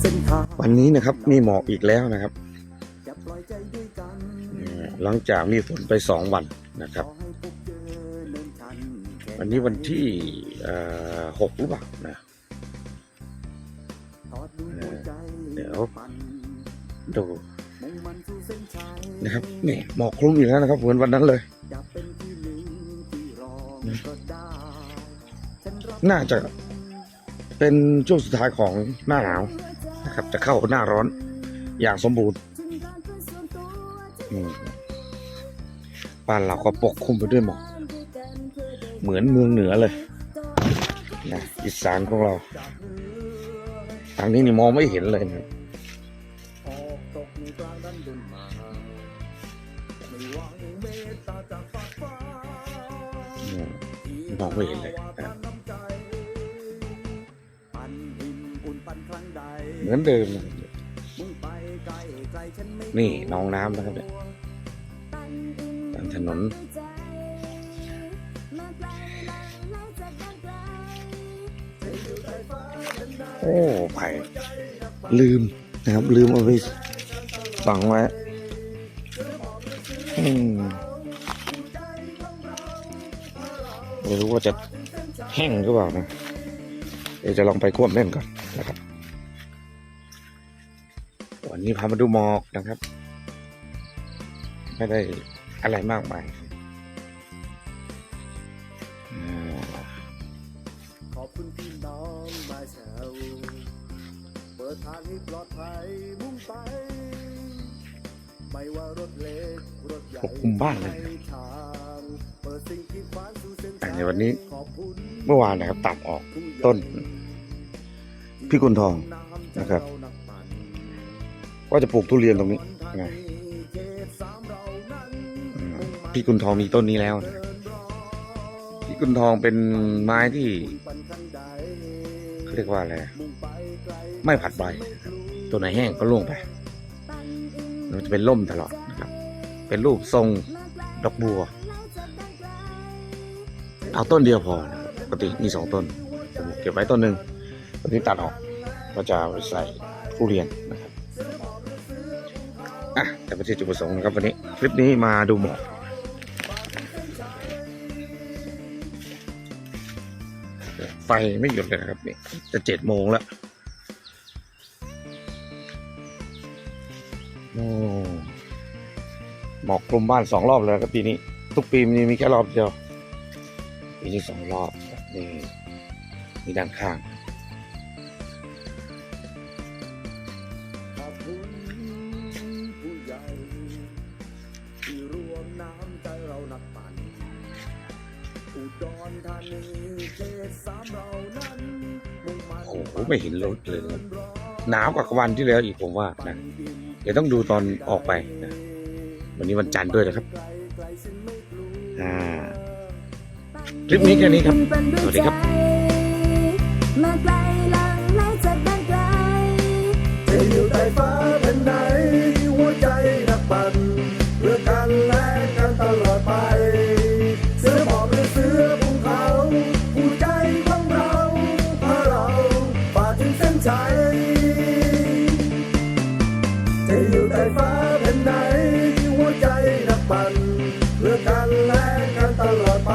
เส้นทางวันนี้นะครับมีหมอกอีกแล้วนะครับจะปล่อยใจด้วยกันเอ่อหลังจากมีฝนไปสองวันนะครับขอให้พบเจอเนินชันแค่วันนี้วันที่เอ่อหกหรือเปล่านะทอดดูหัวใจเดี๋ยวปั่นดูมุ่งมันสู่เส้นชัยนะครับนี่หมอกคลุมอีกแล้วนะครับ เหมือนวันนั้นเลยจะเป็นที่หนึ่งที่รองก็ได้ฉันรับน่าจะ เป็นช่วงสุดท้ายของหน้าหนาวนะครับ จะเข้าหน้าร้อนอย่างสมบูรณ์บ้านเราก็ปกคลุมไปด้วยหมอกเหมือนเมืองเหนือเลยนะอีสานของเรา ทางนี้นี่มองไม่เห็นเลยนะมองไม่เห็นเลย เหมือนเดิมนี่น้องน้ำนะครับเนี่ยตามถนน โอ้ไผ่ลืมนะครับ ลืมเอาไปฝังไว้อืมไม่รู้ว่าจะแห้งหรือเปล่านะ เดี๋ยวจะลองไปควบเล่นก่อนนะครับ วันนี้พามาดูหมอกนะครับ ไม่ได้อะไรมากมายอ่าขอบคุณพี่น้องมาแชวเปิดทางให้ปลอดภัยมุ่งไป ไม่ว่ารถเล็กรถใหญ่ปกคลุมบ้านเลยให้ทางเปิดสิ่งที่ขวางสู่เส้นแต่ทางในวันนี้ขอบคุณเมื่อวานนะครับตัดออกต้นพิกุลทองนะครับ ว่าจะปลูกทุเรียนตรงนี้นะพี่กุลทองมีต้นนี้แล้วนะพี่กุลทองเป็นไม้ที่เขาเรียกว่าอะไรไม่ผัดใบนะครับตัวไหนแห้งก็ร่วงไปมันจะเป็นร่มตลอดนะครับ เป็นรูปทรงดอกบัว เอาต้นเดียวพอนะปกติมีสองต้นผมเก็บไว้ต้นหนึ่งต้นนี้ตัดออกก็จะเอาไปใส่ทุเรียนนะครับ แต่ไม่ใช่จุดประสงค์นะครับวันนี้ คลิปนี้มาดูหมอกไฟไม่หยุดเลยนะครับนี่จะเจ็ดโมงแล้วโอ้หมอกคลุมบ้านสองรอบเลยครับปีนี้ ทุกปีมันมีแค่รอบเดียวปีนี้สองรอบนี่นี่ด้านข้าง อุดรธานีเขตสามเรานั้นมุ่งมั่นโอ้โหไม่เห็นรถเลยครับหนาวกว่าวันที่แล้วอีกผมว่านะเดี๋ยวต้องดูตอนออกไปนะวันนี้วันจันทร์ด้วยนะครับอ่าคลิปนี้แค่นี้ครับ สวัสดีครับ มาไกล จะอยู่ใต้ฟ้าแผ่นไหนหัวใจนักปันเพื่อกันและกันตลอดไป